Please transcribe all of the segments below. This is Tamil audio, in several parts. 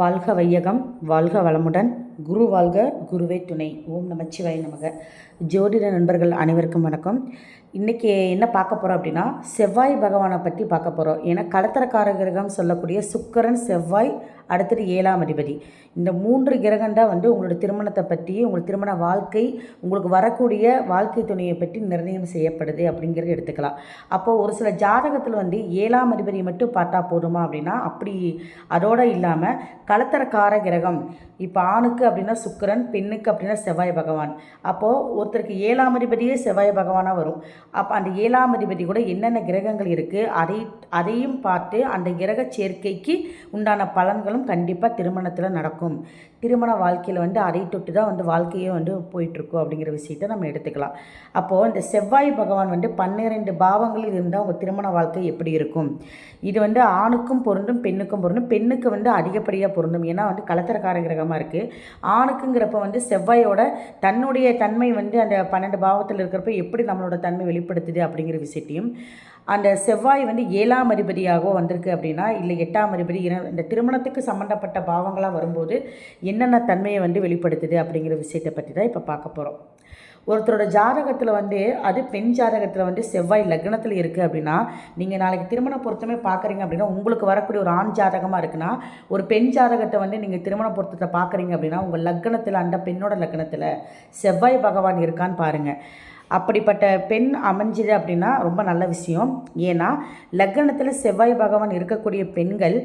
வாழ்க வையகம் வாழ்க வளமுடன். குரு வாழ்க குருவே துணை. ஓம் நமச்சிவாய் நமக. ஜோதிட நண்பர்கள் அனைவருக்கும் வணக்கம். இன்றைக்கி என்ன பார்க்க போகிறோம் அப்படின்னா செவ்வாய் பகவானை பற்றி பார்க்க போகிறோம் ஏன்னா கடத்தரக்கார கிரகம் சொல்லக்கூடிய சுக்கரன் செவ்வாய் அடுத்தது ஏழாம் அதிபதி. இந்த மூன்று கிரகம் தான் வந்து உங்களோட திருமணத்தை பற்றி உங்களோட திருமண வாழ்க்கை உங்களுக்கு வரக்கூடிய வாழ்க்கை துணையை பற்றி நிர்ணயம் செய்யப்படுது அப்படிங்கிறத எடுத்துக்கலாம். அப்போது ஒரு சில ஜாதகத்தில் வந்து ஏழாம் அதிபதியை மட்டும் பார்த்தா போதுமா அப்படின்னா அப்படி அதோடு இல்லாமல் கலத்தரக்கார கிரகம். இப்போ ஆணுக்கு அப்படின்னா சுக்கரன் பெண்ணுக்கு அப்படின்னா செவ்வாய் பகவான். அப்போது ஒருத்தருக்கு ஏழாம் அதிபதியே செவ்வாய் பகவானாக வரும். அப்போ அந்த ஏழாம் அதிபதி கூட என்னென்ன கிரகங்கள் இருக்குது அதை அதையும் பார்த்து அந்த கிரக சேர்க்கைக்கு உண்டான பலன்களும் கண்டிப்பாக திருமணத்தில் நடக்கும். திருமண வாழ்க்கையில் வந்து அதை தொட்டு தான் வந்து வாழ்க்கையே வந்து போயிட்டுருக்கும் அப்படிங்கிற விஷயத்தை நம்ம எடுத்துக்கலாம். அப்போது இந்த செவ்வாய் பகவான் வந்து பன்னிரெண்டு பாவங்களில் இருந்தால் உங்கள் திருமண வாழ்க்கை எப்படி இருக்கும்? இது வந்து ஆணுக்கும் பொருந்தும் பெண்ணுக்கும் பொருந்தும். பெண்ணுக்கு வந்து அதிகப்படியாக பொருந்தும். ஏன்னா வந்து கலத்தரக்கார கிரகமாக இருக்குது ஆணுக்குங்கிறப்ப வந்து செவ்வாயோட தன்னுடைய தன்மை வந்து அந்த பன்னெண்டு பாவத்தில் இருக்கிறப்ப எப்படி நம்மளோட தன்மை வெளிப்படுத்துது அப்படிங்கிற விஷயத்தையும் அந்த செவ்வாய் வந்து ஏழாம் அதிபதியாகவும் வந்திருக்கு அப்படின்னா இல்லை எட்டாம் அதிபதி இந்த திருமணத்துக்கு சம்மந்தப்பட்ட பாவங்களாக வரும்போது என்னென்ன தன்மையை வந்து வெளிப்படுத்துது அப்படிங்கிற விஷயத்தை பற்றி தான் இப்போ பார்க்க போகிறோம் ஒருத்தரோட ஜாதகத்தில் வந்து அது பெண் ஜாதகத்தில் வந்து செவ்வாய் லக்னத்தில் இருக்குது அப்படின்னா நீங்கள் நாளைக்கு திருமண பொருத்தமே பார்க்குறீங்க அப்படின்னா உங்களுக்கு வரக்கூடிய ஒரு ஆண் ஜாதகமாக இருக்குன்னா ஒரு பெண் ஜாதகத்தை வந்து நீங்கள் திருமண பொருத்தத்தை பார்க்குறீங்க அப்படின்னா உங்கள் லக்னத்தில் அந்த பெண்ணோட லக்னத்தில் செவ்வாய் பகவான் இருக்கான்னு பாருங்கள் அப்படிப்பட்ட பெண் அமைஞ்சது அப்படின்னா ரொம்ப நல்ல விஷயம். ஏன்னா லக்னத்தில் செவ்வாய் பகவான் இருக்கக்கூடிய பெண்கள்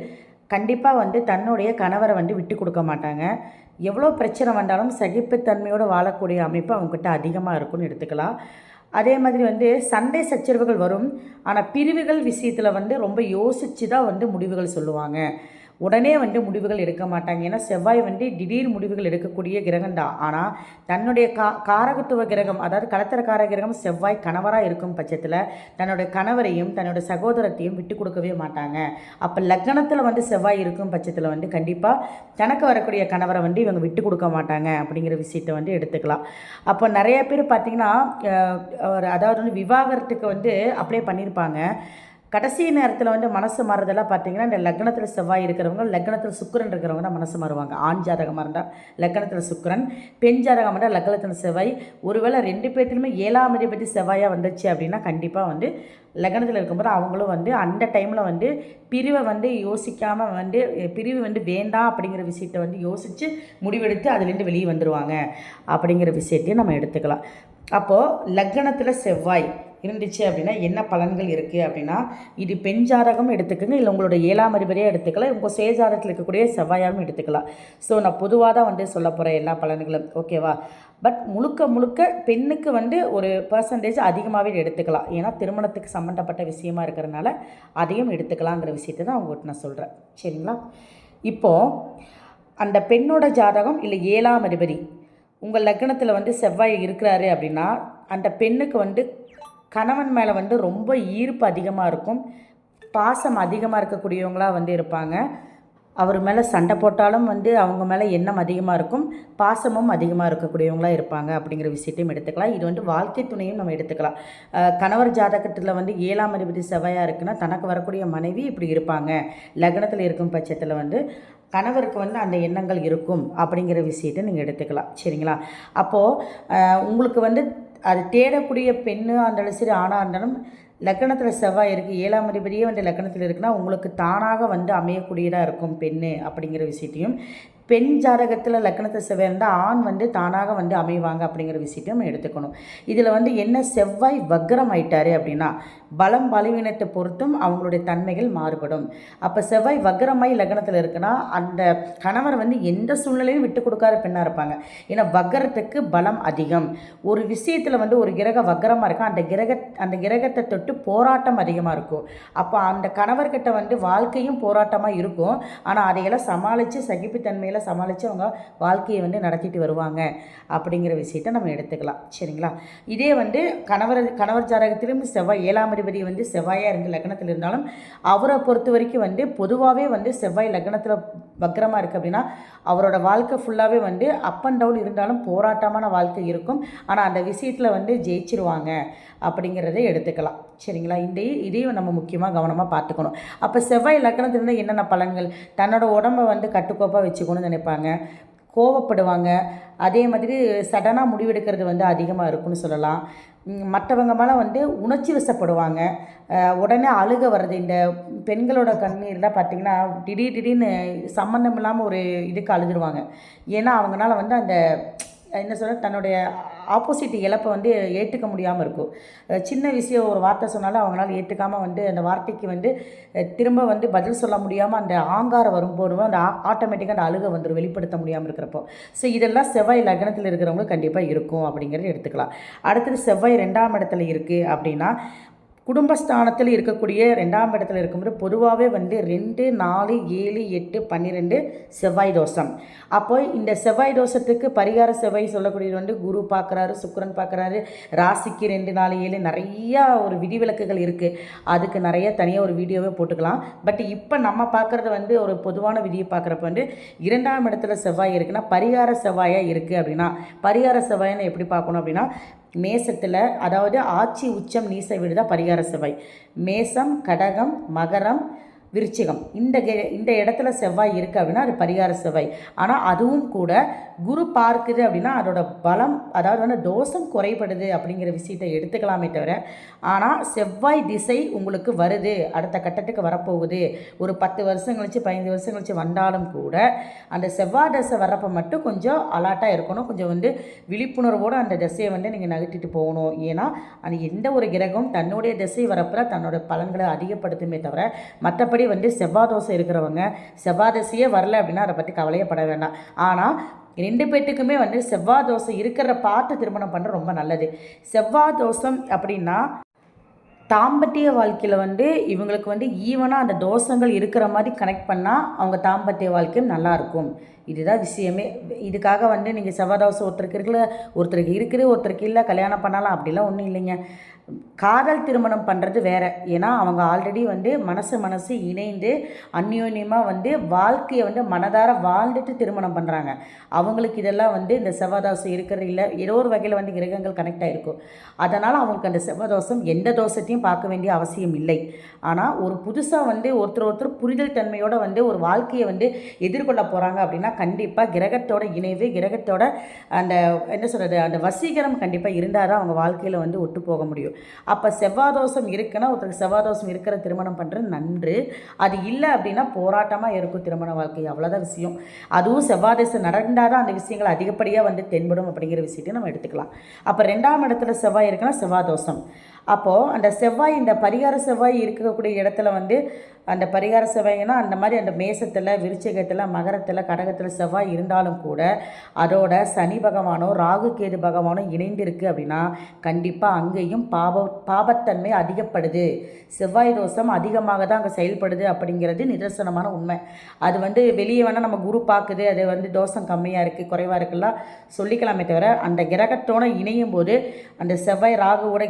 கண்டிப்பாக வந்து தன்னுடைய கணவரை வந்து விட்டு கொடுக்க மாட்டாங்க. எவ்வளோ பிரச்சனை வந்தாலும் சகிப்புத்தன்மையோடு வாழக்கூடிய அமைப்பு அவங்கக்கிட்ட அதிகமாக இருக்கும்னு எடுத்துக்கலாம். அதே மாதிரி வந்து சண்டை சச்சரவுகள் வரும். ஆனால் பிரிவுகள் விஷயத்தில் வந்து ரொம்ப யோசித்து தான் வந்து முடிவுகள் சொல்லுவாங்க. உடனே வந்து முடிவுகள் எடுக்க மாட்டாங்க. ஏன்னா செவ்வாய் வந்து திடீர் முடிவுகள் எடுக்கக்கூடிய கிரகம் தான். ஆனால் தன்னுடைய கா காரகத்துவ கிரகம் அதாவது கலத்தரக்கார கிரகம் செவ்வாய் கணவராக இருக்கும் பட்சத்தில் தன்னுடைய கணவரையும் தன்னுடைய சகோதரத்தையும் விட்டு கொடுக்கவே மாட்டாங்க. அப்போ லக்னத்தில் வந்து செவ்வாய் இருக்கும் பட்சத்தில் வந்து கண்டிப்பாக தனக்கு வரக்கூடிய கணவரை வந்து இவங்க விட்டு கொடுக்க மாட்டாங்க அப்படிங்கிற விஷயத்தை வந்து எடுத்துக்கலாம். அப்போ நிறைய பேர் பார்த்திங்கன்னா ஒரு அதாவது வந்து விவாகரத்துக்கு வந்து அப்ளை பண்ணியிருப்பாங்க கடைசி நேரத்தில் வந்து மனசு மாறுதெல்லாம் பார்த்தீங்கன்னா இந்த லக்னத்தில் செவ்வாய் இருக்கிறவங்க லக்னத்தில் சுக்கரன் இருக்கிறவங்க தான் மனசு மாறுவாங்க. ஆண் ஜாதகமாக இருந்தால் லக்னத்தில் சுக்கரன் பெண் ஜாதகமாக இருந்தால் லக்னத்தில் செவ்வாய். ஒருவேளை ரெண்டு பேர்த்துலையுமே ஏழாம் அதிபதி செவ்வாயாக வந்துச்சு அப்படின்னா கண்டிப்பாக வந்து லக்னத்தில் இருக்கும்போது அவங்களும் வந்து அந்த டைமில் வந்து பிரிவை வந்து யோசிக்காமல் வந்து பிரிவு வந்து வேண்டாம் அப்படிங்கிற விஷயத்தை வந்து யோசித்து முடிவெடுத்து அதுலேருந்து வெளியே வந்துடுவாங்க அப்படிங்கிற விஷயத்தையும் நம்ம எடுத்துக்கலாம். அப்போது லக்னத்தில் செவ்வாய் இருந்துச்சு அப்படின்னா என்ன பலன்கள் இருக்குது அப்படின்னா இது பெண் ஜாதகம் எடுத்துக்கோங்க. இல்லை உங்களோட ஏழாம் அதிபதியாக எடுத்துக்கலாம் உங்கள் சேஜாரத்தில் இருக்கக்கூடிய செவ்வாயாகவும் எடுத்துக்கலாம். ஸோ நான் பொதுவாக தான் வந்து சொல்ல போகிறேன் எல்லா பலன்களும். ஓகேவா பட் முழுக்க முழுக்க பெண்ணுக்கு வந்து ஒரு பர்சன்டேஜ் அதிகமாகவே எடுத்துக்கலாம். ஏன்னா திருமணத்துக்கு சம்மந்தப்பட்ட விஷயமா இருக்கிறனால அதையும் எடுத்துக்கலாங்கிற விஷயத்தை தான் உங்கள்கிட்ட நான் சொல்கிறேன் சரிங்களா? இப்போது அந்த பெண்ணோட ஜாதகம் இல்லை ஏழாம் அதிபதி உங்கள் லக்னத்தில் வந்து செவ்வாய் இருக்கிறாரு அப்படின்னா அந்த பெண்ணுக்கு வந்து கணவன் மேலே வந்து ரொம்ப ஈர்ப்பு அதிகமாக இருக்கும். பாசம் அதிகமாக இருக்கக்கூடியவங்களாக வந்து இருப்பாங்க. அவர் மேலே சண்டை போட்டாலும் வந்து அவங்க மேலே எண்ணம் அதிகமாக இருக்கும். பாசமும் அதிகமாக இருக்கக்கூடியவங்களா இருப்பாங்க அப்படிங்கிற விஷயத்தையும் எடுத்துக்கலாம். இது வந்து வாழ்க்கை துணையும் நம்ம எடுத்துக்கலாம். கணவர் ஜாதகத்தில் வந்து ஏழாம் அதிபதி செவ்வாயாக இருக்குன்னா தனக்கு வரக்கூடிய மனைவி இப்படி இருப்பாங்க. லக்னத்தில் இருக்கும் பட்சத்தில் வந்து கணவருக்கு வந்து அந்த எண்ணங்கள் இருக்கும் அப்படிங்கிற விஷயத்தை நீங்கள் எடுத்துக்கலாம். சரிங்களா? அப்போது உங்களுக்கு வந்து அது தேடக்கூடிய பெண்ணாக இருந்தாலும் சரி ஆணாக இருந்தாலும் லக்கணத்தில் செவ்வாய் இருக்குது ஏழாம் அதிபதியே வந்து லக்கணத்தில் இருக்குன்னா உங்களுக்கு தானாக வந்து அமையக்கூடியதாக இருக்கும் பெண்ணு அப்படிங்கிற விஷயத்தையும். பெண் ஜாதகத்தில் லக்னத்தை செவ்வாய் இருந்தால் ஆண் வந்து தானாக வந்து அமைவாங்க அப்படிங்கிற விஷயத்தையும் நம்ம எடுத்துக்கணும். இதில் வந்து என்ன செவ்வாய் வக்ரம் ஆயிட்டாரு அப்படின்னா பலம் பலவீனத்தை பொறுத்தும் அவங்களுடைய தன்மைகள் மாறுபடும். அப்போ செவ்வாய் வக்ரமாய் லக்னத்தில் இருக்குன்னா அந்த கணவர் வந்து எந்த சூழ்நிலையும் விட்டு கொடுக்காத பெண்ணாக இருப்பாங்க. ஏன்னா வக்ரத்துக்கு பலம் அதிகம். ஒரு விஷயத்தில் வந்து ஒரு கிரக வக்ரமாக இருக்கும் அந்த கிரக அந்த கிரகத்தை தொட்டு போராட்டம் அதிகமாக இருக்கும். அப்போ அந்த கணவர்கிட்ட வந்து வாழ்க்கையும் போராட்டமாக இருக்கும். ஆனால் அதையெல்லாம் சமாளித்து சகிப்புத்தன்மையில் சமாளித்து அவங்க வாழ்க்கையை வந்து நடத்திட்டு வருவாங்க அப்படிங்கிற விஷயத்தை நம்ம எடுத்துக்கலாம். சரிங்களா? இதே வந்து கணவர் கணவர் ஜாதகத்திலும் செவ்வாய் ஏழாம் அதிபதி வந்து செவ்வாயாக இருந்து லக்னத்தில் இருந்தாலும் அவரை பொறுத்த வரைக்கும் வந்து பொதுவாகவே வந்து செவ்வாய் லக்னத்தில் வக்ரமாக இருக்குது அப்படின்னா அவரோட வாழ்க்கை ஃபுல்லாகவே வந்து அப் அண்ட் டவுன் இருந்தாலும் போராட்டமான வாழ்க்கை இருக்கும். ஆனால் அந்த விஷயத்தில் வந்து ஜெயிச்சிருவாங்க அப்படிங்கிறத எடுத்துக்கலாம். சரிங்களா? இந்த இதையும் நம்ம முக்கியமாக கவனமாக பார்த்துக்கணும். அப்போ செவ்வாய் லக்னத்திலிருந்து என்னென்ன பலன்கள்? தன்னோட உடம்பை வந்து கட்டுக்கோப்பாக வச்சுக்கணும்னு நினைப்பாங்க. கோவப்படுவாங்க. அதே மாதிரி சடனாக முடிவெடுக்கிறது வந்து அதிகமாக இருக்குன்னு சொல்லலாம். மற்றவங்க மேலே வந்து உணர்ச்சி வசப்படுவாங்க. உடனே அழுக வர்றது. இந்த பெண்களோட கண்ணீர்லாம் பார்த்திங்கன்னா திடீர் திடீர்னு சம்மந்தம் இல்லாமல் ஒரு இதுக்கு அழுதுடுவாங்க ஏன்னா அவங்களால வந்து அந்த என்ன சொல்ற தன்னுடைய ஆப்போசிட் இழப்பை வந்து ஏற்றுக்க முடியாமல் இருக்கும். சின்ன விஷயம் ஒரு வார்த்தை சொன்னாலும் அவங்களால ஏற்றுக்காமல் வந்து அந்த வார்த்தைக்கு வந்து திரும்ப வந்து பதில் சொல்ல முடியாமல் அந்த ஆங்காரம் வரும்போது அந்த ஆட்டோமேட்டிக்காக அந்த அழுகை வந்துடும் வெளிப்படுத்த முடியாமல் இருக்கிறப்போ. ஸோ இதெல்லாம் செவ்வாய் லக்னத்தில் இருக்கிறவங்க கண்டிப்பாக இருக்கும் அப்படிங்கிறத எடுத்துக்கலாம். அடுத்தது செவ்வாய் ரெண்டாம் இடத்துல இருக்குது அப்படின்னா குடும்பஸ்தானத்தில் இருக்கக்கூடிய ரெண்டாம் இடத்துல இருக்கும்போது பொதுவாகவே வந்து ரெண்டு நாலு ஏழு எட்டு பன்னிரெண்டு செவ்வாய் தோஷம். அப்போ இந்த செவ்வாய் தோஷத்துக்கு பரிகார செவ்வாய் சொல்லக்கூடியது வந்து குரு பார்க்குறாரு சுக்கரன் பார்க்குறாரு ராசிக்கு ரெண்டு நாலு ஏழு நிறையா ஒரு விதிவிலக்குகள் இருக்குது அதுக்கு நிறைய தனியாக ஒரு வீடியோவே போட்டுக்கலாம். பட் இப்போ நம்ம பார்க்குறது வந்து ஒரு பொதுவான விதியை பார்க்குறப்ப வந்து இரண்டாம் இடத்துல செவ்வாய் இருக்குன்னா பரிகார செவ்வாயாக இருக்குது அப்படின்னா பரிகார செவ்வாயின்னு எப்படி பார்க்கணும் அப்படின்னா மேசத்தில் அதாவது ஆட்சி உச்சம் நீச வீடு தான் பரிகார செவ்வாய் மேசம் கடகம் மகரம் விருச்சிகம். இந்த கெ இந்த இடத்துல செவ்வாய் இருக்குது அப்படின்னா அது பரிகார செவ்வாய். ஆனால் அதுவும் கூட குரு பார்க்குது அப்படின்னா அதோட பலம் அதாவது வந்து தோஷம் குறைபடுது அப்படிங்கிற விஷயத்தை எடுத்துக்கலாமே தவிர ஆனால் செவ்வாய் திசை உங்களுக்கு வருது. அடுத்த கட்டத்துக்கு வரப்போகுது. ஒரு பத்து வருஷம் கழிச்சு பதினைந்து வருஷம் கழிச்சு வந்தாலும் கூட அந்த செவ்வாய் தசை வர்றப்போ மட்டும் கொஞ்சம் அலாட்டாக இருக்கணும். கொஞ்சம் வந்து விழிப்புணர்வோடு அந்த திசையை வந்து நீங்கள் நகர்த்திட்டு போகணும். ஏன்னா அந்த எந்த ஒரு கிரகம் தன்னுடைய திசை வரப்ப தன்னோட பலன்களை அதிகப்படுத்துமே தவிர மற்றபடி வந்து செவ்வாய் தோசை இருக்கிறவங்க செவ்வாய் வரல அப்படின்னா அதை பற்றி கவலையப்பட வேண்டாம். ஆனால் ரெண்டு பேர்த்துக்குமே வந்து செவ்வாய் தோசை இருக்கிற பார்த்து திருமணம் பண்ணுறது ரொம்ப நல்லது. செவ்வாய் தோஷம் அப்படின்னா தாம்பத்திய வாழ்க்கையில் வந்து இவங்களுக்கு வந்து ஈவனாக அந்த தோஷங்கள் இருக்கிற மாதிரி கனெக்ட் பண்ணால் அவங்க தாம்பத்திய வாழ்க்கையும் நல்லாயிருக்கும் இதுதான் விஷயமே. இதுக்காக வந்து நீங்கள் செவ்வாய் தோசை ஒருத்தருக்கு இருக்குல்ல ஒருத்தருக்கு இருக்குது ஒருத்தருக்கு இல்லை கல்யாணம் பண்ணலாம் அப்படிலாம் ஒன்றும் இல்லைங்க. காதல் திருமணம் பண்ணுறது வேறு. ஏன்னா அவங்க ஆல்ரெடி வந்து மனசு மனசு இணைந்து அந்யோன்யமாக வந்து வாழ்க்கையை வந்து மனதார வாழ்ந்துட்டு திருமணம் பண்ணுறாங்க அவங்களுக்கு இதெல்லாம் வந்து இந்த செவ்வாதோஷம் இருக்கிறது இல்லை ஏதோ ஒரு வகையில் வந்து கிரகங்கள் கனெக்ட் ஆகிருக்கும் அதனால் அவங்களுக்கு அந்த செவ்வாதோஷம் எந்த தோஷத்தையும் பார்க்க வேண்டிய அவசியம் இல்லை. ஆனால் ஒரு புதுசாக வந்து ஒருத்தர் ஒருத்தர் புரிதல் தன்மையோடு வந்து ஒரு வாழ்க்கையை வந்து எதிர்கொள்ள போகிறாங்க அப்படின்னா கண்டிப்பாக கிரகத்தோட இணைவு கிரகத்தோட அந்த என்ன சொல்கிறது அந்த வசீகரம் கண்டிப்பாக இருந்தால் தான் அவங்க வாழ்க்கையில் வந்து ஒட்டு போக முடியும். அப்போ செவ்வாதோஷம் இருக்குன்னா ஒருத்தருக்கு செவ்வாதோஷம் இருக்கிற திருமணம் பண்ணுறது நன்று. அது இல்லை அப்படின்னா போராட்டமாக இருக்கும் திருமண வாழ்க்கை. அவ்வளோதான் விஷயம். அதுவும் செவ்வாதோஷம் நடந்தால் தான் அந்த விஷயங்கள் அதிகப்படியாக வந்து தென்படும் அப்படிங்கிற விஷயத்தையும் நம்ம எடுத்துக்கலாம். அப்போ ரெண்டாம் இடத்துல செவ்வாய் இருக்குன்னா செவ்வாதோஷம். அப்போது அந்த செவ்வாய் இந்த பரிகார செவ்வாய் இருக்கக்கூடிய இடத்துல வந்து அந்த பரிகார செவ்வாய்னா அந்த மாதிரி அந்த மேசத்தில் விருச்சகத்தில் மகரத்தில் கடகத்தில் செவ்வாய் இருந்தாலும் கூட அதோட சனி பகவானோ ராகு கேது பகவானோ இணைந்திருக்கு அப்படின்னா கண்டிப்பாக அங்கேயும் பாப பாபத்தன்மை அதிகப்படுது. செவ்வாய் தோஷம் அதிகமாக தான் அங்கே செயல்படுது அப்படிங்கிறது நிதர்சனமான உண்மை. அது வந்து வெளியே வேணால் நம்ம குரு பார்க்குது அது வந்து தோஷம் கம்மியாக இருக்குது குறைவாக இருக்குல்லாம் சொல்லிக்கலாமே தவிர அந்த கிரகத்தோடு இணையும் போது அந்த செவ்வாய் ராகுவோட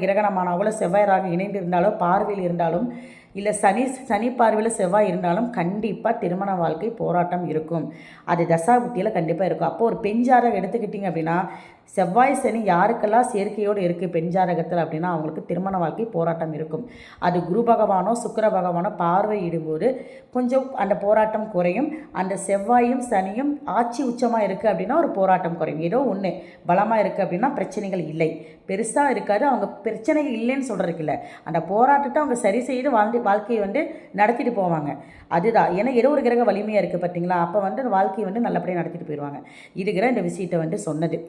கிரகணமானாவோ செவ்வாய் ராகு இணைந்து இருந்தாலோ பார்வையில் இருந்தாலும் இல்லை சனி சனி பார்வையில் செவ்வாய் இருந்தாலும் கண்டிப்பாக திருமண வாழ்க்கை போராட்டம் இருக்கும். அது தசாபுத்தியில் கண்டிப்பாக இருக்கும். அப்போ ஒரு பெண் ஜாதகம் எடுத்துக்கிட்டிங்க அப்படின்னா செவ்வாய் சனி யாருக்கெல்லாம் சேர்க்கையோடு இருக்குது பெண் ஜாதகத்தில் அப்படின்னா அவங்களுக்கு திருமண வாழ்க்கை போராட்டம் இருக்கும். அது குரு பகவானோ சுக்கர பகவானோ பார்வையிடும்போது கொஞ்சம் அந்த போராட்டம் குறையும். அந்த செவ்வாயும் சனியும் ஆட்சி உச்சமாக இருக்குது அப்படின்னா ஒரு போராட்டம் குறையும். ஏதோ ஒன்று பலமாக இருக்குது அப்படின்னா பிரச்சனைகள் இல்லை. பெருசாக இருக்காது. அவங்க பிரச்சனைகள் இல்லைன்னு சொல்கிறதுக்கு இல்லை. அந்த போராட்டத்தை அவங்க சரி செய்து வாழ்ந்து வாழ்க்கையை வந்து நடத்திட்டு போவாங்க. அதுதான். ஏன்னா ஏதோ ஒரு கிரக வலிமையாக இருக்குது பார்த்தீங்களா அப்போ வந்து அந்த வாழ்க்கையை வந்து நல்லபடியாக நடத்திட்டு போயிடுவாங்க. இதுகிற இந்த விஷயத்தை வந்து சொன்னது.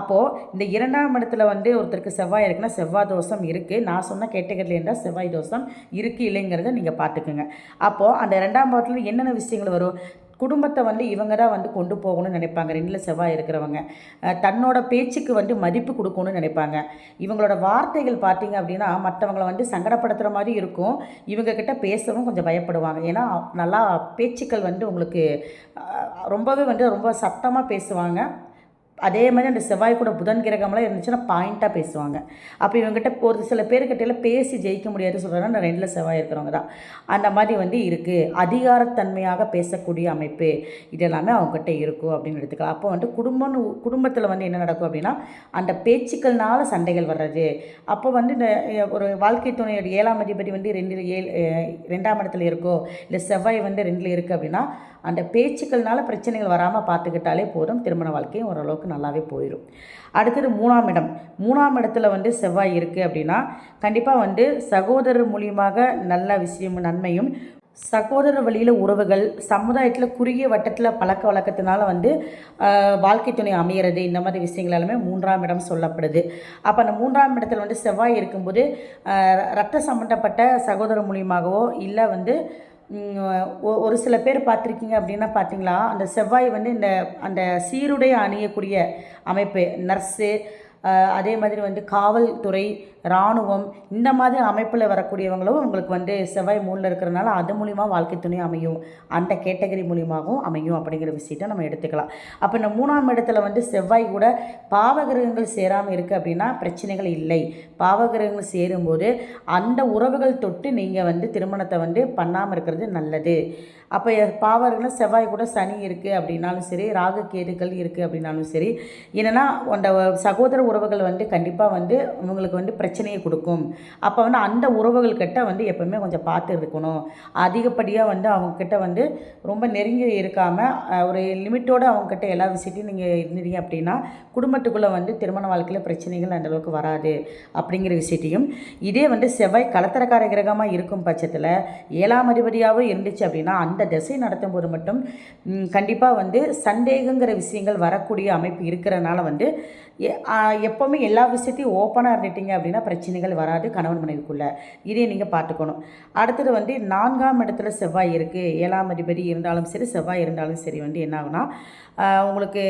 அப்போது இந்த இரண்டாம் இடத்துல வந்து ஒருத்தருக்கு செவ்வாய் இருக்குன்னா செவ்வாய் தோஷம் இருக்குது நான் சொன்ன கேட்டகரியில் இருந்தால் செவ்வாய் தோஷம் இருக்குது இல்லைங்கிறத நீங்கள் பார்த்துக்குங்க அப்போது அந்த ரெண்டாம் பாவத்தில் என்னென்ன விஷயங்கள் வரும்? குடும்பத்தை வந்து இவங்க தான் வந்து கொண்டு போகணும்னு நினைப்பாங்க. ரெண்டில் செவ்வாய் இருக்கிறவங்க. தன்னோட பேச்சுக்கு வந்து மதிப்பு கொடுக்கணும்னு நினைப்பாங்க. இவங்களோட வார்த்தைகள் பார்த்தீங்க அப்படின்னா மற்றவங்கள வந்து சங்கடப்படுத்துகிற மாதிரி இருக்கும். இவங்கக்கிட்ட பேசவும் கொஞ்சம் பயப்படுவாங்க. ஏன்னா நல்லா பேச்சுக்கள் வந்து உங்களுக்கு ரொம்பவே வந்து ரொம்ப சத்தமாக பேசுவாங்க. அதே மாதிரி அந்த செவ்வாய் கூட புதன் கிரகம்லாம் இருந்துச்சுன்னா பாயிண்ட்டாக பேசுவாங்க. அப்போ இவங்ககிட்ட ஒரு சில பேர்கிட்ட பேசி ஜெயிக்க முடியாது சொல்கிறேன்னா நான் ரெண்டில் செவ்வாய் இருக்கிறவங்க தான். அந்த மாதிரி வந்து இருக்குது அதிகாரத்தன்மையாக பேசக்கூடிய அமைப்பு இதெல்லாமே அவங்ககிட்ட இருக்கும் அப்படின்னு எடுத்துக்கலாம். அப்போ வந்து குடும்பம்னு குடும்பத்தில் வந்து என்ன நடக்கும் அப்படின்னா அந்த பேச்சுக்கள்னால சண்டைகள் வர்றது. அப்போ வந்து இந்த ஒரு வாழ்க்கை துணையோட ஏழாம் அதிபதி வந்து ரெண்டு ஏழு ரெண்டாம் இடத்துல இருக்கோ இல்லை செவ்வாய் வந்து ரெண்டில் இருக்குது அப்படின்னா அந்த பேச்சுக்கள்னால பிரச்சனைகள் வராமல் பார்த்துக்கிட்டாலே போதும். திருமண வாழ்க்கையும் ஓரளவுக்கு நல்லாவே போயிடும் அடுத்தது மூணாம் இடம். மூணாம் இடத்துல வந்து செவ்வாய் இருக்குது அப்படின்னா கண்டிப்பாக வந்து சகோதரர் மூலியமாக நல்ல விஷயம் நன்மையும் சகோதர வழியில் உறவுகள் சமுதாயத்தில் குறுகிய வட்டத்தில் பழக்க வழக்கத்தினால வந்து வாழ்க்கை துணை அமையிறது இந்த மாதிரி விஷயங்கள் எல்லாமே மூன்றாம் இடம் சொல்லப்படுது. அப்போ அந்த மூன்றாம் இடத்துல வந்து செவ்வாய் இருக்கும்போது ரத்த சம்மந்தப்பட்ட சகோதரர் மூலியமாகவோ இல்லை வந்து ஒரு சில பேர் பார்த்துருக்கீங்க அப்படின்னா பார்த்தீங்களா? அந்த செவ்வாய் வந்து இந்த அந்த சீருடை அணியக்கூடிய அமைப்பு நர்ஸு அதே மாதிரி வந்து காவல்துறை இராணுவம் இந்த மாதிரி அமைப்பில் வரக்கூடியவங்களும் உங்களுக்கு வந்து செவ்வாய் மூலில் இருக்கிறனால அது மூலிமா வாழ்க்கை துணை அமையும். அந்த கேட்டகரி மூலியமாகவும் அமையும் அப்படிங்கிற விஷயத்தை நம்ம எடுத்துக்கலாம். அப்போ இந்த மூணாம் இடத்துல வந்து செவ்வாய் கூட பாவகிரகங்கள் சேராமல் இருக்குது அப்படின்னா பிரச்சனைகள் இல்லை. பாவகிரகங்கள் சேரும்போது அந்த உறவுகள் தொட்டு நீங்கள் வந்து திருமணத்தை வந்து பண்ணாமல் இருக்கிறது நல்லது. அப்போ பாவகிரகம் செவ்வாய் கூட சனி இருக்குது அப்படின்னாலும் சரி ராகு கேதுக்கள் இருக்குது அப்படின்னாலும் சரி என்னென்னா அந்த சகோதர உறவுகள் வந்து கண்டிப்பாக வந்து உங்களுக்கு வந்து பிரச்சனை பிரச்சனையை கொடுக்கும். அப்போ வந்து அந்த உறவுகள்கிட்ட வந்து எப்போவுமே கொஞ்சம் பார்த்து இருக்கணும். அதிகப்படியாக வந்து அவங்கக்கிட்ட வந்து ரொம்ப நெருங்கி இருக்காமல் ஒரு லிமிட்டோடு அவங்கக்கிட்ட எல்லா விஷயத்தையும் நீங்கள் இருந்தீங்க அப்படின்னா குடும்பத்துக்குள்ளே வந்து திருமண வாழ்க்கையில் பிரச்சனைகள் அந்தளவுக்கு வராது அப்படிங்கிற விஷயத்தையும் இதே வந்து செவ்வாய் கலத்தரக்கார கிரகமாக இருக்கும் பட்சத்தில் ஏழாம் அதிபதியாகவும் இருந்துச்சு அப்படின்னா அந்த திசை நடத்தும் போது மட்டும் கண்டிப்பாக வந்து சந்தேகங்கிற விஷயங்கள் வரக்கூடிய அமைப்பு இருக்கிறனால வந்து எப்போவுமே எல்லா விஷயத்தையும் ஓப்பனாக இருந்துட்டீங்க அப்படின்னா பிரச்சனைகள் வராது கணவன் மனைவிக்குள்ளே. இதே நீங்கள் பார்த்துக்கணும். அடுத்தது வந்து நான்காம் இடத்துல செவ்வாய் இருக்குது ஏழாம் அதிபதி இருந்தாலும் சரி செவ்வாய் இருந்தாலும் சரி வந்து என்ன ஆகுனா உங்களுக்கு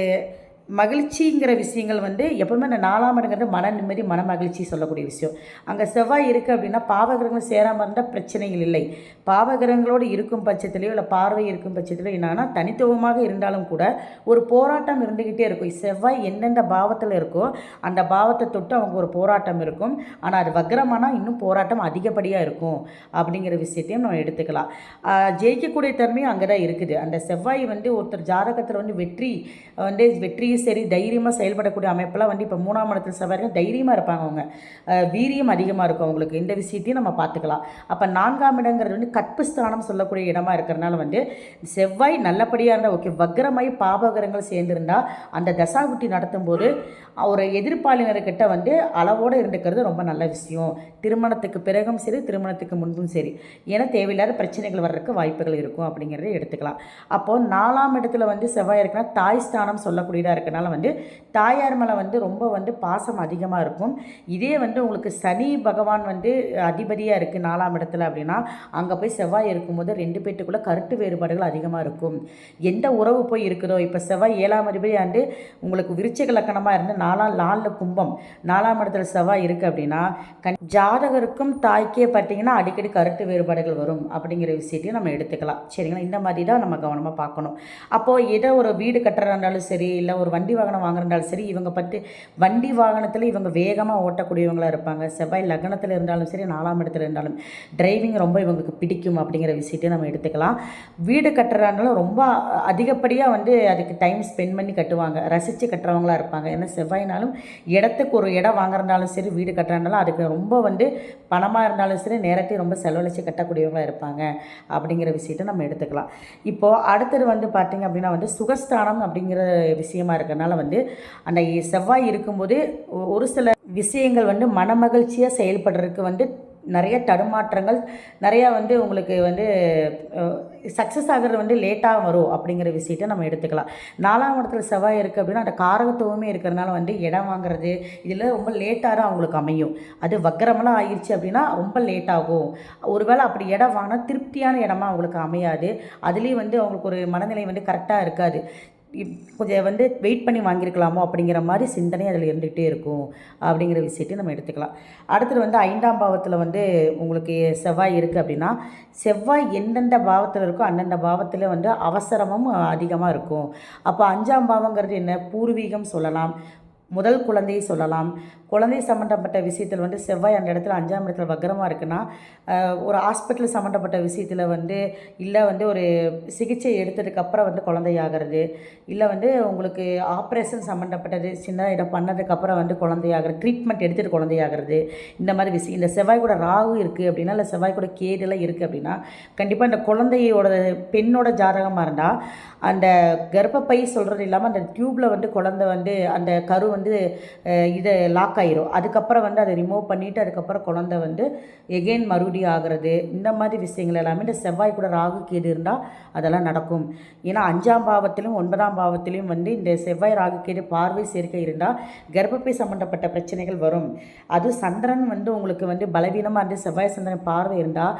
மகிழ்ச்சிங்கிற விஷயங்கள் வந்து எப்பவுமே அந்த நாலாம் இடங்கிறது மன நிம்மதி மன மகிழ்ச்சி சொல்லக்கூடிய விஷயம். அங்கே செவ்வாய் இருக்குது அப்படின்னா பாவகிரகங்கள் சேராமல் இருந்தால் பிரச்சனைகள் இல்லை. பாவகிரகங்களோடு இருக்கும் பட்சத்துலேயோ இல்லை பார்வை இருக்கும் பட்சத்திலையோ என்னன்னா தனித்துவமாக இருந்தாலும் கூட ஒரு போராட்டம் இருந்துக்கிட்டே இருக்கும். செவ்வாய் எந்தெந்த பாவத்தில் இருக்கோ அந்த பாவத்தை தொட்டு அவங்க ஒரு போராட்டம் இருக்கும். ஆனால் அது வக்ரமானால் இன்னும் போராட்டம் அதிகப்படியாக இருக்கும் அப்படிங்கிற விஷயத்தையும் நம்ம எடுத்துக்கலாம். ஜெயிக்கக்கூடிய தன்மையும் அங்கே தான் இருக்குது. அந்த செவ்வாய் வந்து ஒருத்தர் ஜாதகத்தில் வந்து வெற்றி வந்து வெற்றியை சரி தைரியமாக செயல்படக்கூடிய அமைப்பெல்லாம் வந்து இப்போ மூணாம் இடத்துல செவ்வாய்கள் தைரியமாக இருப்பாங்க அவங்க. வீரியம் அதிகமாக இருக்கும் அவங்களுக்கு. இந்த விஷயத்தையும் நம்ம பார்த்துக்கலாம். அப்போ நான்காம் இடங்கிறது வந்து கற்பு ஸ்தானம் சொல்லக்கூடிய இடமா இருக்கிறனால வந்து செவ்வாய் நல்லபடியாக இருந்தால் ஓகே. வக்ரமாய் பாபகரங்கள் சேர்ந்திருந்தா அந்த தசாபுத்தி நடத்தும் போது ஒரு எதிர்ப்பாளினர்கிட்ட வந்து அளவோடு இருந்துக்கிறது ரொம்ப நல்ல விஷயம். திருமணத்துக்கு பிறகும் சரி திருமணத்துக்கு முன்பும் சரி. ஏன்னா தேவையில்லாத பிரச்சனைகள் வர்றதுக்கு வாய்ப்புகள் இருக்கும் அப்படிங்கிறத எடுத்துக்கலாம். அப்போது நாலாம் இடத்துல வந்து செவ்வாய் இருக்குன்னா தாய் ஸ்தானம் சொல்லக்கூடியதாக இருக்கனால வந்து தாயார் மேலே வந்து ரொம்ப வந்து பாசம் அதிகமாக இருக்கும். இதே வந்து உங்களுக்கு சனி பகவான் வந்து அதிபதியாக இருக்குது நாலாம் இடத்துல அப்படின்னா அங்கே போய் செவ்வாய் இருக்கும்போது ரெண்டு பேர்த்துக்குள்ளே கருத்து வேறுபாடுகள் அதிகமாக இருக்கும். எந்த உறவு போய் இருக்குதோ இப்போ செவ்வாய் ஏழாம் அதிபதி ஆண்டு உங்களுக்கு விருச்சிக லக்கணமாக இருந்து நாலாம் நாலில் கும்பம் நாலாம் இடத்துல செவ்வாய் இருக்குது அப்படின்னா கண் ஜாதகருக்கும் தாய்க்கே பார்த்தீங்கன்னா அடிக்கடி கருத்து வேறுபாடுகள் வரும் அப்படிங்கிற விஷயத்தையும் நம்ம எடுத்துக்கலாம். சரிங்களா? இந்த மாதிரி தான் நம்ம கவனமாக பார்க்கணும். அப்போது ஏதோ ஒரு வீடு கட்டுறதா இருந்தாலும் சரி இல்லை ஒரு ஒரு வண்டி வாகனம் வாங்குறதாலும் சரி இவங்க பற்றி வண்டி வாகனத்தில் இவங்க வேகமாக ஓட்டக்கூடியவங்களாக இருப்பாங்க. செவ்வாய் லக்னத்தில் இருந்தாலும் சரி நாலாம் இடத்துல இருந்தாலும் டிரைவிங் ரொம்ப இவங்களுக்கு பிடிக்கும் அப்படிங்கிற விஷயத்தையும் நம்ம எடுத்துக்கலாம். வீடு கட்டுறதாலும் ரொம்ப அதிகப்படியாக வந்து அதுக்கு டைம் ஸ்பெண்ட் பண்ணி கட்டுவாங்க. ரசித்து கட்டுறவங்களா இருப்பாங்க. ஏன்னா செவ்வாய்னாலும் இடத்துக்கு ஒரு இடம் வாங்குறதாலும் சரி வீடு கட்டுறதுனாலும் அதுக்கு ரொம்ப வந்து பணமாக இருந்தாலும் சரி நேரத்தையும் ரொம்ப செலவழித்து கட்டக்கூடியவங்களா இருப்பாங்க அப்படிங்கிற விஷயத்தை நம்ம எடுத்துக்கலாம். இப்போது அடுத்தது வந்து பார்த்திங்க அப்படின்னா வந்து சுகஸ்தானம் அப்படிங்கிற விஷயமா இருக்கறனால வந்து அந்த செவ்வாய் இருக்கும்போது ஒரு சில விஷயங்கள் வந்து மனமகிழ்ச்சியாக செயல்படுறதுக்கு வந்து நிறைய தடுமாற்றங்கள் நிறையா வந்து உங்களுக்கு வந்து சக்ஸஸ் ஆகிறது வந்து லேட்டாக வரும் அப்படிங்கிற விஷயத்தை நம்ம எடுத்துக்கலாம். நாலாம் இடத்துல செவ்வாய் இருக்குது அப்படின்னா அந்த காரகத்துவமே இருக்கிறதுனால வந்து இடம் வாங்குறது இதில் ரொம்ப லேட்டாக தான் அவங்களுக்கு அமையும். அது வக்கரமெல்லாம் ஆயிடுச்சு அப்படின்னா ரொம்ப லேட் ஆகும். ஒருவேளை அப்படி இடம் வாங்கினா திருப்தியான இடமா அவங்களுக்கு அமையாது. அதுலேயும் வந்து அவங்களுக்கு ஒரு மனநிலை வந்து கரெக்டாக இருக்காது. கொஞ்சம் வந்து வெயிட் பண்ணி வாங்கியிருக்கலாமோ அப்படிங்கிற மாதிரி சிந்தனை அதில் இருந்துகிட்டே இருக்கும் அப்படிங்கிற விஷயத்தையும் நம்ம எடுத்துக்கலாம். அடுத்தது வந்து ஐந்தாம் பாவத்தில் வந்து உங்களுக்கு செவ்வாய் இருக்குது அப்படின்னா செவ்வாய் எந்தெந்த பாவத்தில் இருக்கோ அந்தந்த பாவத்தில் வந்து அவசரமும் அதிகமாக இருக்கும். அப்போ அஞ்சாம் பாவங்கிறது என்ன? பூர்வீகம் சொல்லலாம் முதல் குழந்தையை சொல்லலாம் குழந்தை சம்மந்தப்பட்ட விஷயத்தில் வந்து செவ்வாய் அந்த இடத்துல அஞ்சாம் இடத்துல வக்கரமாக இருக்குன்னா ஒரு ஹாஸ்பிட்டல் சம்மந்தப்பட்ட விஷயத்தில் வந்து இல்லை வந்து ஒரு சிகிச்சை எடுத்ததுக்கப்புறம் வந்து குழந்தையாகிறது இல்லை வந்து உங்களுக்கு ஆப்ரேஷன் சம்மந்தப்பட்டது சின்ன இடம் பண்ணதுக்கப்புறம் வந்து குழந்தையாகிறது ட்ரீட்மெண்ட் எடுத்துகிட்டு குழந்தையாகிறது இந்த மாதிரி விஷயம் இந்த செவ்வாய் கூட ராகு இருக்குது அப்படின்னா இல்லை செவ்வாய் கூட கேடுலாம் இருக்குது அப்படின்னா கண்டிப்பாக இந்த குழந்தையோட பெண்ணோட ஜாதகமாக இருந்தால் அந்த கர்ப்பப்பை சொல்கிறது இல்லாமல் அந்த டியூப்பில் வந்து குழந்தை வந்து அந்த கரு வந்து இதை இது லாக் ஆயிரும் அதுக்கப்புறம் வந்து அதை ரிமூவ் பண்ணிவிட்டு அதுக்கப்புறம் குழந்தை வந்து எகெயின் மறுபடியும் ஆகிறது இந்த மாதிரி விஷயங்கள் எல்லாமே இந்த செவ்வாய் கூட ராகு கேது இருந்தால் அதெல்லாம் நடக்கும். ஏன்னா அஞ்சாம் பாவத்திலும் ஒன்பதாம் பாவத்திலும் வந்து இந்த செவ்வாய் ராகு கேது பார்வை சேர்க்கை இருந்தால் கர்ப்பப்பை சம்மந்தப்பட்ட பிரச்சனைகள் வரும். அது சந்திரன் வந்து உங்களுக்கு வந்து பலவீனமாக இருந்து செவ்வாய் சந்திரன் பார்வை இருந்தால்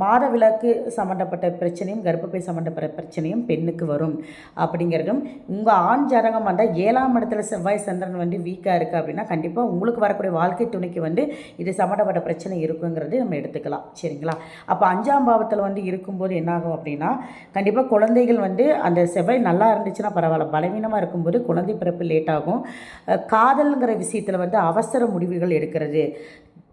மாத விளக்கு சம்மந்தப்பட்ட பிரச்சனையும் கர்ப்பப்பை சம்மந்தப்பட்ட பிரச்சனையும் பெண்ணுக்கு வரும். அப்படிங்கிறதும் உங்கள் ஆண் ஜாதகம் வந்தால் ஏழாம் இடத்துல செவ்வாய் சந்திரன் வந்து வீக்காக இருக்குது அப்படின்னா கண்டிப்பாக உங்களுக்கு வரக்கூடிய வாழ்க்கை துணைக்கு வந்து இது சம்மந்தப்பட்ட பிரச்சனை இருக்குங்கிறது நம்ம எடுத்துக்கலாம். சரிங்களா? அப்போ அஞ்சாம் பாவத்தில் வந்து இருக்கும்போது என்னாகும் அப்படின்னா கண்டிப்பாக குழந்தைகள் வந்து அந்த செவ்வாய் நல்லா இருந்துச்சுன்னா பரவாயில்ல. பலவீனமாக இருக்கும்போது குழந்தை பிறப்பு லேட் ஆகும். காதலுங்கிற காதல்ங்கிற விஷயத்தில் வந்து அவசர முடிவுகள் எடுக்கிறது.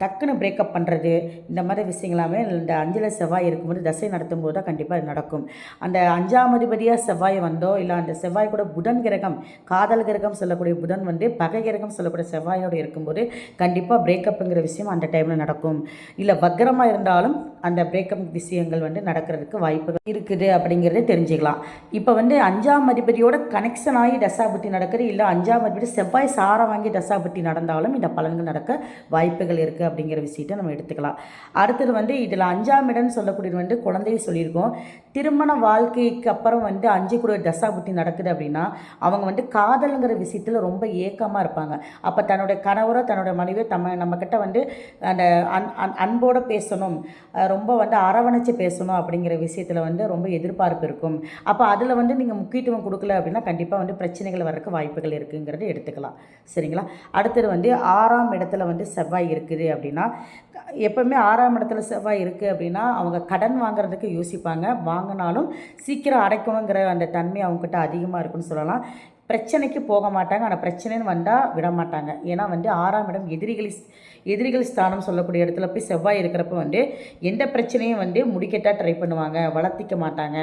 டக்குன்னு பிரேக்கப் பண்ணுறது இந்த மாதிரி விஷயங்களாமே இந்த அஞ்சில் செவ்வாய் இருக்கும்போது தசை நடத்தும் போது தான் கண்டிப்பாக அது நடக்கும். அந்த அஞ்சாம் அதிபதியாக செவ்வாய் வந்தோ இல்லை அந்த செவ்வாய் கூட புதன் கிரகம் காதல் கிரகம் சொல்லக்கூடிய புதன் வந்து பகை கிரகம் சொல்லக்கூடிய செவ்வாயோடு இருக்கும்போது கண்டிப்பாக பிரேக்கப்புங்கிற விஷயம் அந்த டைமில் நடக்கும். இல்லை வக்கரமாக இருந்தாலும் அந்த பிரேக்கப் விஷயங்கள் வந்து நடக்கிறதுக்கு வாய்ப்புகள் இருக்குது அப்படிங்கிறத தெரிஞ்சுக்கலாம். இப்போ வந்து அஞ்சாம் அதிபதியோட கனெக்ஷன் ஆகி தசாபுத்தி நடக்குது இல்லை அஞ்சாம் அதிபதி செவ்வாய் சாரம் வாங்கி தசாபுத்தி நடந்தாலும் இந்த பலன்கள் நடக்க வாய்ப்புகள் இருக்குது அப்படிங்கிற விஷயத்தை நம்ம எடுத்துக்கலாம். அடுத்தது வந்து இதில் அஞ்சாம் இடம்னு சொல்லக்கூடியது வந்து குழந்தைய சொல்லியிருக்கோம். திருமண வாழ்க்கைக்கு அப்புறம் வந்து அஞ்சு கூட தசாபுத்தி நடக்குது அப்படின்னா அவங்க வந்து காதலுங்கிற விஷயத்தில் ரொம்ப ஏக்கமாக இருப்பாங்க. அப்போ தன்னுடைய கணவரோ தன்னோட மனைவியோ தம்ம நம்மக்கிட்ட வந்து அந்த அன் அன் அன்போடு பேசணும் ரொம்ப வந்து அரவணைச்சு பேசணும் அப்படிங்கிற விஷயத்தில் வந்து ரொம்ப எதிர்பார்ப்பு இருக்கும். அப்போ அதில் வந்து நீங்கள் முக்கியத்துவம் கொடுக்கல அப்படின்னா கண்டிப்பாக வந்து பிரச்சனைகள் வர்றதுக்கு வாய்ப்புகள் இருக்குங்கிறத எடுத்துக்கலாம். சரிங்களா? அடுத்தது வந்து ஆறாம் இடத்துல வந்து செவ்வாய் இருக்குது அப்படின்னா எப்போவுமே ஆறாம் இடத்துல செவ்வாய் இருக்குது அப்படின்னா அவங்க கடன் வாங்குறதுக்கு யோசிப்பாங்க. வாங்கினாலும் சீக்கிரம் அடைக்கணுங்கிற அந்த தன்மை அவங்கக்கிட்ட அதிகமாக இருக்குன்னு சொல்லலாம். பிரச்சனைக்கு போக மாட்டாங்க. ஆனால் பிரச்சனைன்னு வந்தால் விட மாட்டாங்க. ஏன்னா வந்து ஆறாம் இடம் எதிரிகள் எதிரிகள் ஸ்தானம் சொல்லக்கூடிய இடத்துல போய் செவ்வாய் இருக்கிறப்ப வந்து எந்த பிரச்சனையும் வந்து முடிக்கட்டாக ட்ரை பண்ணுவாங்க. வளர்த்திக்க மாட்டாங்க.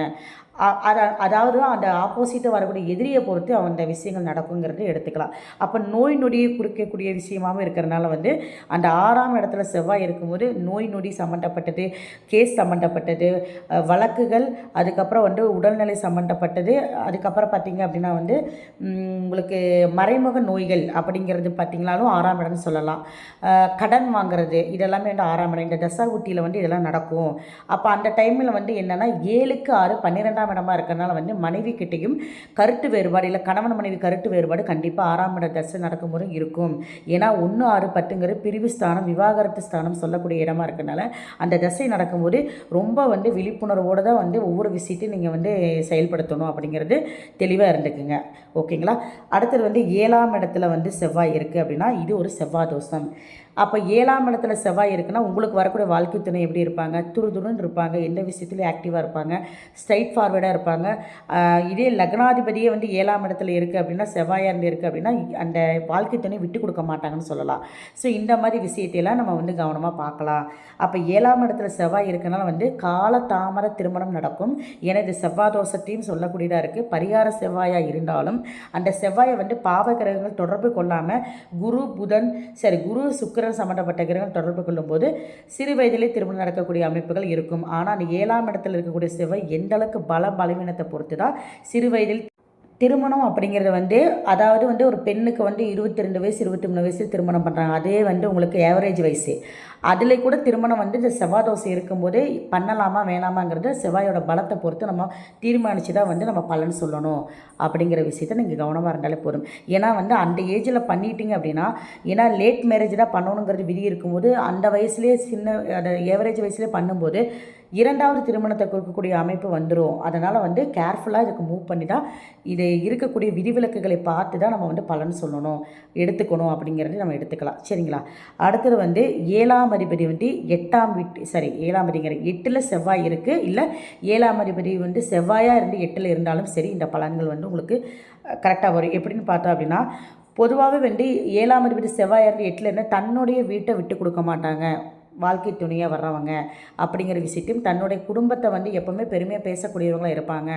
அ- அதாவது அந்த ஆப்போசிட்டை வரக்கூடிய எதிரியை பொறுத்து அந்த விஷயங்கள் நடக்குங்கிறது எடுத்துக்கலாம். அப்போ நோய் நொடியை குறிக்கக்கூடிய விஷயமாகவும் இருக்கிறனால வந்து அந்த ஆறாம் இடத்துல செவ்வாய் இருக்கும்போது நோய் நொடி சம்மந்தப்பட்டது கேஸ் சம்மந்தப்பட்டது வழக்குகள் அதுக்கப்புறம் வந்து உடல்நிலை சம்மந்தப்பட்டது அதுக்கப்புறம் பார்த்திங்க அப்படின்னா வந்து உங்களுக்கு மறைமுக நோய்கள் அப்படிங்கிறது பார்த்திங்கனாலும் ஆறாம் இடம்னு சொல்லலாம். கடன் வாங்குறது இதெல்லாமே வந்து ஆறாம் இடம். இந்த தசா ஊட்டியில் வந்து இதெல்லாம் நடக்கும். அப்போ அந்த டைமில் வந்து என்னென்னா ஏழுக்கு ஆறு பன்னிரெண்டாம் இடமா இருக்கிறனால வந்து மனைவி கிட்டேயும் கருத்து வேறுபாடு இல்லை கணவன் மனைவி கருத்து வேறுபாடு கண்டிப்பாக ஆறாம் இட தசை நடக்கும்போது இருக்கும். ஏன்னா ஒன்று ஆறு பத்துங்கிற பிரிவு ஸ்தானம் விவாகரத்து ஸ்தானம் சொல்லக்கூடிய இடமா இருக்கனால அந்த தசை நடக்கும்போது ரொம்ப வந்து விழிப்புணர்வோடு தான் வந்து ஒவ்வொரு விஷயத்தையும் நீங்கள் வந்து செயல்படுத்தணும் அப்படிங்கிறது தெளிவாக இருந்துக்குங்க. ஓகேங்களா? அடுத்தது வந்து ஏழாம் இடத்துல வந்து செவ்வாய் இருக்குது அப்படின்னா இது ஒரு செவ்வாய் தோஷம். அப்போ ஏழாம் இடத்துல செவ்வாய் இருக்குன்னா உங்களுக்கு வரக்கூடிய வாழ்க்கை துணை எப்படி இருப்பாங்க? துருதுருன்னு இருப்பாங்க. எந்த விஷயத்துலையும் ஆக்டிவாக இருப்பாங்க. ஸ்ட்ரைட் ஃபார்வேர்டாக இருப்பாங்க. இதே லக்னாதிபதியே வந்து ஏழாம் இடத்துல இருக்குது அப்படின்னா செவ்வாயாக இருந்து இருக்குது அப்படின்னா அந்த வாழ்க்கை துணை விட்டு கொடுக்க மாட்டாங்கன்னு சொல்லலாம். ஸோ இந்த மாதிரி விஷயத்தையெல்லாம் நம்ம வந்து கவனமாக பார்க்கலாம். அப்போ ஏழாம் இடத்துல செவ்வாய் இருக்கனால வந்து கால தாமர திருமணம் நடக்கும். ஏன்னா இது செவ்வாய் தோஷத்தையும் சொல்லக்கூடியதாக இருக்குது பரிகார செவ்வாயாக இருந்தாலும் அந்த செவ்வாயை வந்து பாவ கிரகங்கள் தொடர்பு கொள்ளாமல் குரு புதன் சரி குரு சுக்கிரன் சம்மந்தப்பட்ட கிரகம் தொடர்பு கொள்ளும்போது சிறு வயதிலே திருமணம் நடக்கக்கூடிய அமைப்புகள் இருக்கும். ஆனால் ஏழாம் இடத்தில் இருக்கக்கூடிய செவ்வாய் எந்தளவுக்கு பல பலவீனத்தை பொறுத்து தான் சிறு வயதில் திருமணம் அப்படிங்கிறது வந்து அதாவது வந்து ஒரு பெண்ணுக்கு வந்து இருபத்தி ரெண்டு வயசு இருபத்தி மூணு வயசு திருமணம் பண்ணுறாங்க அதே வந்து உங்களுக்கு ஏவரேஜ் வயசு. அதில் கூட திருமணம் வந்து இந்த செவ்வாய் தோசை இருக்கும்போதே பண்ணலாமா வேணாமாங்கிறத செவ்வாயோட பலத்தை பொறுத்து நம்ம தீர்மானித்து தான் வந்து நம்ம பலன் சொல்லணும் அப்படிங்கிற விஷயத்த நீங்கள் கவனமாக இருந்தாலே போதும். ஏன்னா வந்து அந்த ஏஜில் பண்ணிட்டீங்க அப்படின்னா ஏன்னா லேட் மேரேஜ் தான் பண்ணணுங்கிறது விதி இருக்கும்போது அந்த வயசுலேயே சின்ன அந்த ஏவரேஜ் வயசுலேயே பண்ணும்போது இரண்டாவது திருமணத்தை கொடுக்கக்கூடிய அமைப்பு வந்துடும் அதனால் வந்து கேர்ஃபுல்லாக இதுக்கு மூவ் பண்ணி தான் இது இருக்கக்கூடிய விதிவிலக்குகளை பார்த்து தான் நம்ம வந்து பலன் சொல்லணும். எடுத்துக்கணும் அப்படிங்கிறது நம்ம எடுத்துக்கலாம். சரிங்களா? அடுத்தது வந்து ஏழாம் அதிபதி வந்து எட்டாம் வீட்டு சரி ஏழாம் அதிபதிங்கிற எட்டில் செவ்வாய் இருக்குது இல்லை ஏழாம் அதிபதி வந்து செவ்வாயாக இருந்து எட்டில் இருந்தாலும் சரி இந்த பலன்கள் வந்து உங்களுக்கு கரெக்டாக வரும். எப்படின்னு பார்த்தோம் அப்படின்னா பொதுவாகவே வந்து ஏழாம் அதிபதி செவ்வாயிருந்து எட்டில் இருந்தால் தன்னுடைய வீட்டை விட்டு கொடுக்க மாட்டாங்க. வாழ்க்கை துணையாக வர்றவங்க அப்படிங்கிற விஷயத்தையும் தன்னுடைய குடும்பத்தை வந்து எப்போவுமே பெருமையாக பேசக்கூடியவங்களாக இருப்பாங்க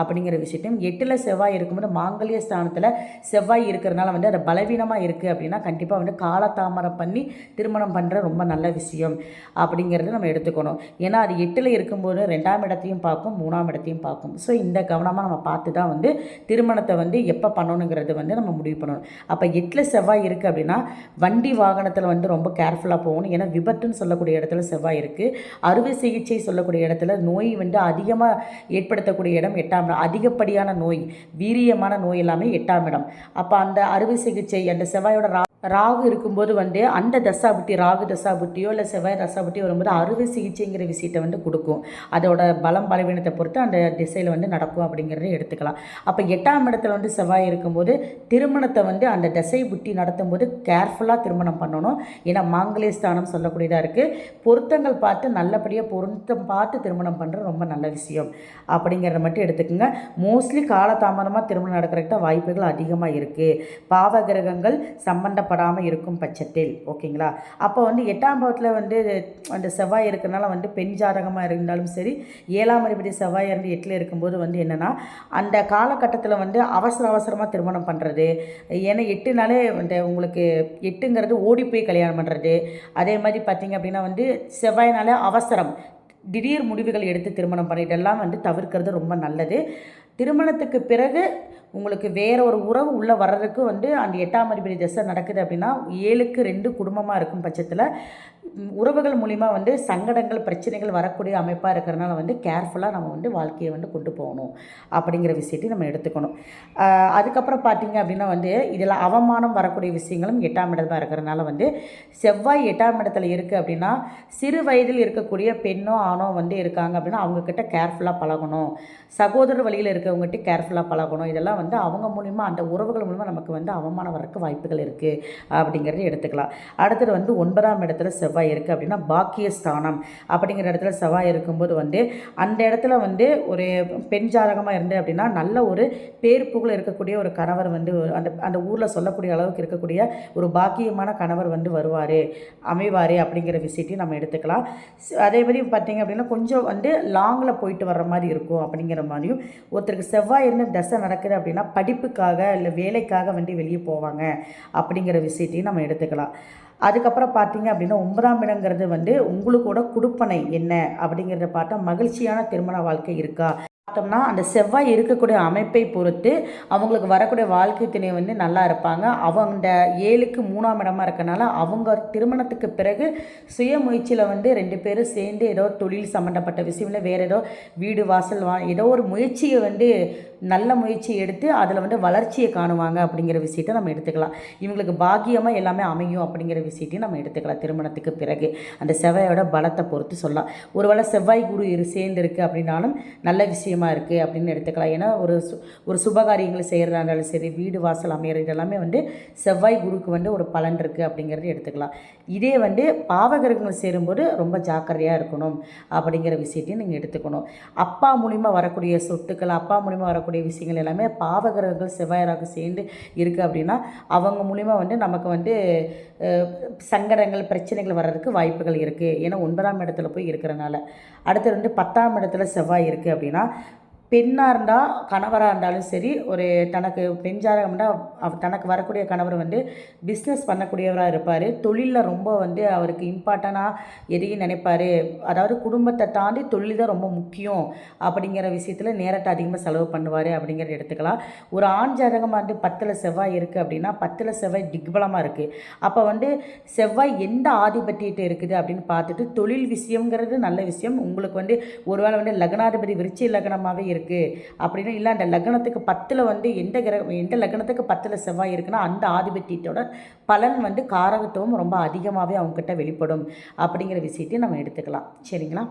அப்படிங்கிற விஷயத்தையும் எட்டில் செவ்வாய் இருக்கும்போது மாங்கல்ய ஸ்தானத்தில் செவ்வாய் இருக்கிறதுனால வந்து அது பலவீனமாக இருக்குது அப்படின்னா கண்டிப்பாக வந்து காலத்தாமரம் பண்ணி திருமணம் பண்ணுற ரொம்ப நல்ல விஷயம் அப்படிங்கிறது நம்ம எடுத்துக்கணும். ஏன்னா அது எட்டில் இருக்கும்போது ரெண்டாம் இடத்தையும் பார்க்கும் மூணாம் இடத்தையும் பார்க்கும். ஸோ இந்த கவனமாக நம்ம பார்த்து தான் வந்து திருமணத்தை வந்து எப்போ பண்ணணுங்கிறது வந்து நம்ம முடிவு பண்ணணும். அப்போ எட்டில் செவ்வாய் இருக்குது அப்படின்னா வண்டி வாகனத்தில் வந்து ரொம்ப கேர்ஃபுல்லாக போகணும். ஏன்னா விபத்துன்னு சொல்லக்கூடிய இடத்துல செவ்வாய் இருக்குது அறுவை சிகிச்சை சொல்லக்கூடிய இடத்துல நோய் வந்து அதிகமாக ஏற்படுத்தக்கூடிய இடம் எட்டாம் இடம். அதிகப்படியான நோய் வீரியமான நோய் எல்லாமே எட்டாம் இடம். அப்போ அந்த அறுவை சிகிச்சை அந்த செவ்வாயோட ராகு இருக்கும்போது வந்து அந்த தசாபுட்டி ராகு தசாபுட்டியோ இல்லை செவ்வாய் தசாபுட்டியோ வரும்போது அறுவை சிகிச்சைங்கிற விஷயத்தை வந்து கொடுக்கும். அதோட பலம் பலவீனத்தை பொறுத்து அந்த திசையில் வந்து நடக்கும் அப்படிங்கிறத எடுத்துக்கலாம். அப்போ எட்டாம் இடத்துல வந்து செவ்வாய் இருக்கும்போது திருமணத்தை வந்து அந்த தசை புட்டி நடத்தும் போது கேர்ஃபுல்லாக திருமணம் பண்ணணும். ஏன்னா மாங்கல்ய ஸ்தானம் சொல்லக்கூடியதாக இருக்குது பொருத்தங்கள் பார்த்து நல்லபடியாக பொருத்தம் பார்த்து திருமணம் பண்ணுறது ரொம்ப நல்ல விஷயம். அப்படிங்கிறத மட்டும் எடுத்துக்கோங்க. மோஸ்ட்லி காலதாமதமாக திருமணம் நடக்கிறதுக்கு வாய்ப்புகள் அதிகமாக இருக்குது பாவகிரகங்கள் படாமல் இருக்கும் பட்சத்தில் ஓகேங்களா? அப்போ வந்து எட்டாம் பாவத்தில் வந்து அந்த செவ்வாய் இருக்கிறனால வந்து பெண் ஜாதகமாக இருந்தாலும் சரி ஏழாம் அதிபதி செவ்வாய் இருந்து எட்டில் இருக்கும்போது வந்து என்னென்னா அந்த காலகட்டத்தில் வந்து அவசர அவசரமாக திருமணம் பண்ணுறது ஏன்னா எட்டுனாலே வந்து உங்களுக்கு எட்டுங்கிறது ஓடி போய் கல்யாணம் பண்ணுறது அதே மாதிரி பார்த்திங்க அப்படின்னா வந்து செவ்வாய்னாலே அவசரம் திடீர் முடிவுகள் எடுத்து திருமணம் பண்ணிட்டெல்லாம் வந்து தவிர்க்கிறது ரொம்ப நல்லது. திருமணத்துக்கு பிறகு உங்களுக்கு வேற ஒரு உறவு உள்ளே வர்றதுக்கு வந்து அந்த எட்டாம் அதிபதி தசை நடக்குது அப்படின்னா ஏழுக்கு ரெண்டு குடும்பமாக இருக்கும் பட்சத்தில். உறவுகள் மூலிமா வந்து சங்கடங்கள் பிரச்சனைகள் வரக்கூடிய அமைப்பாக இருக்கிறனால வந்து கேர்ஃபுல்லாக நம்ம வந்து வாழ்க்கையை வந்து கொண்டு போகணும் அப்படிங்கிற விஷயத்தையும் நம்ம எடுத்துக்கணும். அதுக்கப்புறம் பார்த்தீங்க அப்படின்னா வந்து இதில் அவமானம் வரக்கூடிய விஷயங்களும் எட்டாம் இடமா இருக்கிறனால வந்து செவ்வாய் எட்டாம் இடத்துல இருக்குது அப்படின்னா சிறு வயதில் இருக்கக்கூடிய பெண்ணோ ஆணோ வந்து இருக்காங்க அப்படின்னா அவங்கக்கிட்ட கேர்ஃபுல்லாக பழகணும். சகோதரர் வழியில் இருக்கவங்ககிட்ட கேர்ஃபுல்லாக பழகணும். இதெல்லாம் வந்து அவங்க மூலிமா அந்த உறவுகள் மூலிமா நமக்கு வந்து அவமானம் வரக்கு வாய்ப்புகள் இருக்குது அப்படிங்கிறத எடுத்துக்கலாம். அடுத்தது வந்து ஒன்பதாம் இடத்துல செவ்வாய் இருக்குது அப்படின்னா பாக்கியஸ்தானம். அப்படிங்கிற இடத்துல செவ்வாய் இருக்கும்போது வந்து அந்த இடத்துல வந்து ஒரு பெண் ஜாதகமாக இருந்து அப்படின்னா நல்ல ஒரு பேர் புகழ் இருக்கக்கூடிய ஒரு கணவர் வந்து அந்த அந்த ஊரில் சொல்லக்கூடிய அளவுக்கு இருக்கக்கூடிய ஒரு பாக்கியமான கணவர் வந்து வருவார் அமைவார் அப்படிங்கிற விஷயத்தையும் நம்ம எடுத்துக்கலாம். அதே மாதிரி பார்த்தீங்க அப்படின்னா கொஞ்சம் வந்து லாங்கில் போயிட்டு வர்ற மாதிரி இருக்கும் அப்படிங்கிற மாதிரியும் ஒருத்தருக்கு செவ்வாய் இருந்து தசை நடக்குது அப்படின்னா படிப்புக்காக இல்லை வேலைக்காக வந்து வெளியே போவாங்க அப்படிங்கிற விஷயத்தையும் நம்ம எடுத்துக்கலாம். அதுக்கப்புறம் பார்த்தீங்க அப்படின்னா ஒன்பதாம் இடங்கிறது வந்து உங்களுக்கோட குடுப்பனை என்ன அப்படிங்கிறத பார்த்தா மகிழ்ச்சியான திருமண வாழ்க்கை இருக்கா? பார்த்தோம்னா அந்த செவ்வாய் இருக்கக்கூடிய அமைப்பை பொறுத்து அவங்களுக்கு வரக்கூடிய வாழ்க்கை துணை வந்து நல்லா இருப்பாங்க. அவங்க ஏழுக்கு மூணாம் இடமா இருக்கனால அவங்க திருமணத்துக்கு பிறகு சுய முயற்சியில் வந்து ரெண்டு பேரும் சேர்ந்து ஏதோ தொழில் சம்மந்தப்பட்ட விஷயம்ல வேறு ஏதோ வீடு வாசல் வா ஏதோ ஒரு முயற்சியை வந்து நல்ல முயற்சி எடுத்து அதில் வந்து வளர்ச்சியை காணுவாங்க அப்படிங்கிற விஷயத்தை நம்ம எடுத்துக்கலாம். இவங்களுக்கு பாக்கியமாக எல்லாமே அமையும் அப்படிங்கிற விஷயத்தையும் நம்ம எடுத்துக்கலாம் திருமணத்துக்கு பிறகு. அந்த செவ்வாயோட பலத்தை பொறுத்து சொல்லலாம். ஒருவேளை செவ்வாய் குரு இரு சேர்ந்துருக்கு அப்படின்னாலும் நல்ல விஷயம் இருக்குது அப்படின்னு எடுத்துக்கலாம். ஏன்னா ஒரு சு ஒரு சுபகாரியங்கள் செய்கிறதா இருந்தாலும் சரி வீடு வாசல் அமையிறது எல்லாமே வந்து செவ்வாய் குருக்கு வந்து ஒரு பலன் இருக்குது அப்படிங்கிறது எடுத்துக்கலாம். இதே வந்து பாவகிரகங்கள் சேரும்போது ரொம்ப ஜாக்கிரதையாக இருக்கணும் அப்படிங்கிற விஷயத்தையும் நீங்கள் எடுத்துக்கணும். அப்பா மூலிமா வரக்கூடிய சொத்துக்கள் அப்பா மூலிமா வரக்கூடிய விஷயங்கள் எல்லாமே பாவகிரகங்கள் செவ்வாயராக சேர்ந்து இருக்குது அப்படின்னா அவங்க மூலிமா வந்து நமக்கு வந்து சங்கடங்கள் பிரச்சனைகள் வர்றதுக்கு வாய்ப்புகள் இருக்குது ஏன்னா ஒன்பதாம் இடத்துல போய் இருக்கிறனால. அடுத்து வந்து பத்தாம் இடத்துல செவ்வாய் இருக்குது அப்படின்னா பெண்ணாக இருந்தால் கணவராக இருந்தாலும் சரி ஒரு தனக்கு பெண் ஜாதகம்னா தனக்கு வரக்கூடிய கணவர் வந்து பிஸ்னஸ் பண்ணக்கூடியவராக இருப்பார். தொழிலில் ரொம்ப வந்து அவருக்கு இம்பார்ட்டனாக எதையும் நினைப்பார். அதாவது குடும்பத்தை தாண்டி தொழில் தான் ரொம்ப முக்கியம். அப்படிங்கிற விஷயத்தில் நேரத்தை அதிகமாக செலவு பண்ணுவார் அப்படிங்கிறத எடுத்துக்கலாம். ஒரு ஆண் ஜாதகமாக வந்து பத்தில் செவ்வாய் இருக்குது அப்படின்னா பத்தில் செவ்வாய் திக்பலமாக இருக்குது அப்போ வந்து செவ்வாய் எந்த ஆதிபத்தியத்தை இருக்குது அப்படின்னு பார்த்துட்டு தொழில் விஷயங்கிறது நல்ல விஷயம். உங்களுக்கு வந்து ஒருவேளை வந்து லக்னாதிபதி விருச்சி லக்னமாகவே இருக்குது அப்படின்னு இல்லை அந்த லக்னத்துக்கு பத்தில் வந்து எந்த கிரகம் எந்த லக்னத்துக்கு பத்தில் செவ்வாய் இருக்குன்னா அந்த ஆதிபத்தியத்தோட பலன் வந்து காரகத்துவம் ரொம்ப அதிகமாகவே அவங்கக்கிட்ட வெளிப்படும். அப்படிங்கிற விஷயத்தையும் நம்ம எடுத்துக்கலாம். சரிங்களா?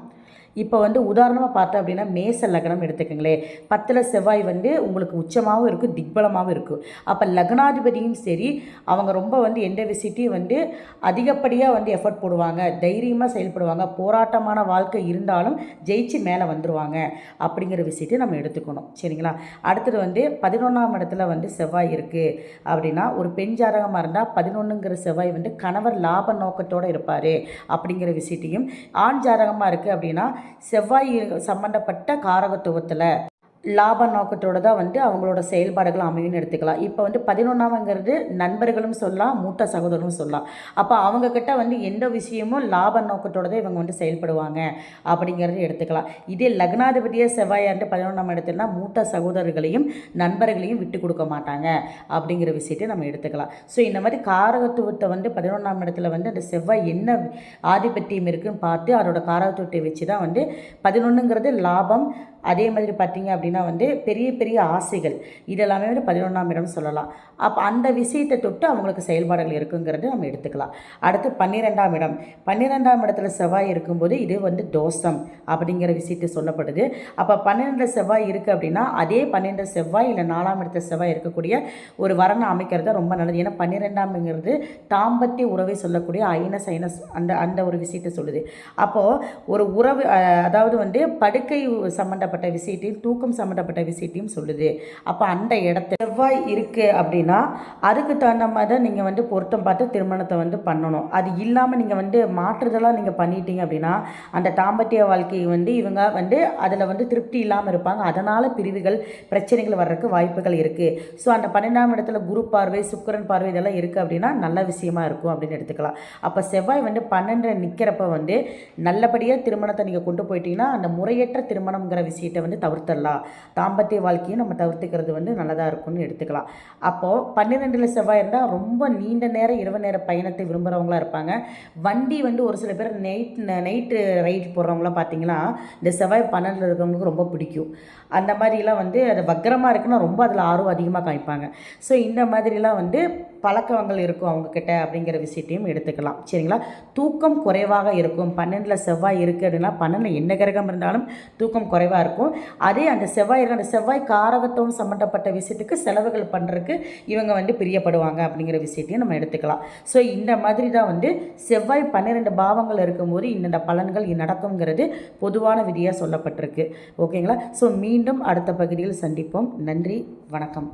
இப்போ வந்து உதாரணமாக பார்த்தோம் அப்படின்னா மேச லக்னம் எடுத்துக்கங்களேன் பத்தில் செவ்வாய் வந்து உங்களுக்கு உச்சமாகவும் இருக்குது திக்பலமாகவும் இருக்கும் அப்போ லக்னாதிபதியும் சரி அவங்க ரொம்ப வந்து எந்த விஷயத்தையும் வந்து அதிகப்படியாக வந்து எஃபர்ட் போடுவாங்க தைரியமாக செயல்படுவாங்க போராட்டமான வாழ்க்கை இருந்தாலும் ஜெயிச்சு மேலே வந்துடுவாங்க அப்படிங்கிற விஷயத்தையும் நம்ம எடுத்துக்கணும். சரிங்களா? அடுத்தது வந்து பதினொன்றாம் இடத்துல வந்து செவ்வாய் இருக்குது அப்படின்னா ஒரு பெண் ஜாதகமாக இருந்தால் பதினொன்றுங்கிற செவ்வாய் வந்து கணவர் லாப நோக்கத்தோடு இருப்பார் அப்படிங்கிற விஷயத்தையும் ஆண் ஜாதகமாக இருக்குது அப்படின்னா செவ்வாய் சம்மந்தப்பட்ட காரகத்துவத்தில் லாப நோக்கத்தோடு தான் வந்து அவங்களோட செயல்பாடுகள் அமையும்னு எடுத்துக்கலாம். இப்போ வந்து பதினொன்றாவங்கிறது நண்பர்களும் சொல்லலாம் மூத்த சகோதரரும் சொல்லலாம். அப்போ அவங்கக்கிட்ட வந்து எந்த விஷயமும் லாப நோக்கத்தோடு தான் இவங்க வந்து செயல்படுவாங்க அப்படிங்கிறத எடுத்துக்கலாம். இதே லக்னாதிபதியை செவ்வாயாண்டு பதினொன்றாம் இடத்துலனா மூத்த சகோதரர்களையும் நண்பர்களையும் விட்டு கொடுக்க மாட்டாங்க அப்படிங்கிற விஷயத்தை நம்ம எடுத்துக்கலாம். ஸோ இந்த மாதிரி காரகத்துவத்தை வந்து பதினொன்றாம் இடத்துல வந்து அந்த செவ்வாய் என்ன ஆதிபத்தியம் இருக்குன்னு பார்த்து அதோட காரகத்துவத்தை வச்சு தான் வந்து பதினொன்றுங்கிறது லாபம். அதே மாதிரி பார்த்தீங்க அப்படின்னு வந்து பெரிய பெரிய ஆசைகள். இதெல்லாமே வந்து பதினொன்றாம் இடம் சொல்லலாம். அப்போ அந்த விஷயத்தை தொட்டு அவங்களுக்கு செயல்பாடுகள் இருக்குங்கிறது நம்ம எடுத்துக்கலாம். அடுத்து பன்னிரெண்டாம் இடம். பன்னிரெண்டாம் இடத்துல செவ்வாய் இருக்கும்போது இது வந்து தோஷம் அப்படிங்கிற விஷயத்தை சொல்லப்படுது. அப்போ பன்னிரெண்டு செவ்வாய் இருக்குது அப்படின்னா அதே பன்னிரெண்டு செவ்வாய் இல்லை நாலாம் இடத்த செவ்வாய் இருக்கக்கூடிய ஒரு வரனை அமைக்கிறது ரொம்ப நல்லது. ஏன்னா பன்னிரெண்டாம்ங்கிறது தாம்பத்திய உறவை சொல்லக்கூடிய ஐனஸ் ஐனஸ் அந்த அந்த ஒரு விஷயத்தை சொல்லுது. அப்போது ஒரு உறவு அதாவது வந்து படுக்கை சம்மந்தப்பட்ட விஷயத்தையும் தூக்கம் சம்மந்தப்பட்ட விஷயத்தையும் சொல்லுது. அப்போ அந்த இடத்துல செவ்வாய் இருக்குது அப்படின்னா அதுக்கு தகுந்த மாதிரி தான் நீங்கள் வந்து பொருத்தம் பார்த்து திருமணத்தை வந்து பண்ணணும். அது இல்லாமல் நீங்கள் வந்து மாற்றுதலாக நீங்கள் பண்ணிட்டீங்க அப்படின்னா அந்த தாம்பத்திய வாழ்க்கையை வந்து இவங்க வந்து அதில் வந்து திருப்தி இல்லாமல் இருப்பாங்க. அதனால் பிரிவுகள் பிரச்சனைகள் வர்றதுக்கு வாய்ப்புகள் இருக்குது ஸோ அந்த பன்னெண்டாம் இடத்துல குரு பார்வை சுக்கரன் பார்வை இதெல்லாம் இருக்குது அப்படின்னா நல்ல விஷயமா இருக்கும் அப்படின்னு எடுத்துக்கலாம். அப்போ செவ்வாய் வந்து பன்னெண்டு நிற்கிறப்ப வந்து நல்லபடியாக திருமணத்தை நீங்கள் கொண்டு போயிட்டீங்கன்னா அந்த முறையற்ற திருமணம்ங்கிற விஷயத்தை வந்து தவிர்த்தரலாம் தாம்பத்திய வாழ்க்கையும் நம்ம தவிர்த்துக்கிறது வந்து நல்லதாக இருக்கும்னு எடுத்துக்கலாம். அப்போது பன்னிரெண்டில் செவ்வாய் இருந்தால் ரொம்ப நீண்ட நேரம் இரவு நேர பயணத்தை விரும்புகிறவங்களா இருப்பாங்க. வண்டி வந்து ஒரு சில பேர் நைட் நைட்டு ரைட் போடுறவங்களாம் பார்த்தீங்கன்னா இந்த செவ்வாய் பன்னெண்டில் இருக்கிறவங்களுக்கு ரொம்ப பிடிக்கும். அந்த மாதிரிலாம் வந்து அது வக்கரமாக இருக்குன்னா ரொம்ப அதில் ஆர்வம் அதிகமாக காமிப்பாங்க. ஸோ இந்த மாதிரிலாம் வந்து பழக்கங்கள் இருக்கும் அவங்கக்கிட்ட அப்படிங்கிற விஷயத்தையும் எடுத்துக்கலாம். சரிங்களா? தூக்கம் குறைவாக இருக்கும். பன்னெண்டில் செவ்வாய் இருக்குது அப்படின்னா பன்னெண்டில் என்ன கிரகம் இருந்தாலும் தூக்கம் குறைவாக இருக்கும். அதே அந்த செவ்வாய் இருக்கு அந்த செவ்வாய் காரகத்துவம் சம்மந்தப்பட்ட விஷயத்துக்கு செலவுகள் பண்ணுறதுக்கு இவங்க வந்து பிரியப்படுவாங்க அப்படிங்கிற விஷயத்தையும் நம்ம எடுத்துக்கலாம். ஸோ இந்த மாதிரி தான் வந்து செவ்வாய் பன்னிரெண்டு பாவங்கள் இருக்கும்போது இந்தந்த பலன்கள் நடக்குங்கிறது பொதுவான விதியாக சொல்லப்பட்டிருக்கு. ஓகேங்களா? ஸோ மீண்டும் அடுத்த பகுதியில் சந்திப்போம். நன்றி வணக்கம்.